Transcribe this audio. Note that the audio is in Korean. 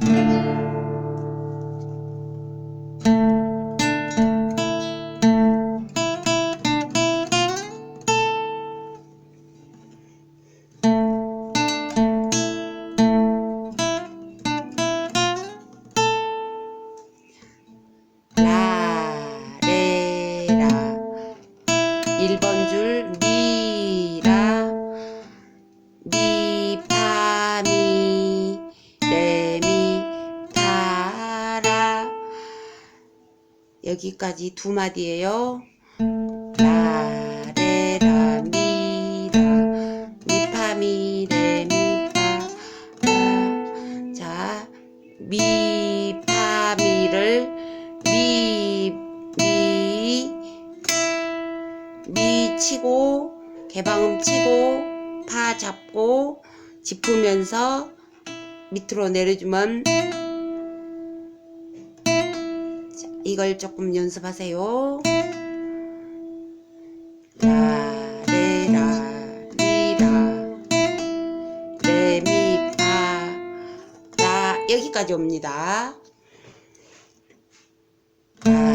라레라. 1번 줄 여기까지 두 마디예요. 라레라 미라 미파미 레 미파 자 미파미를 미, 미, 미 치고, 개방음 치고, 파 잡고, 짚으면서 밑으로 내려주면, 이걸 조금 연습하세요. 라, 레, 라, 미, 라, 레, 미, 파, 라, 여기까지 옵니다. 라,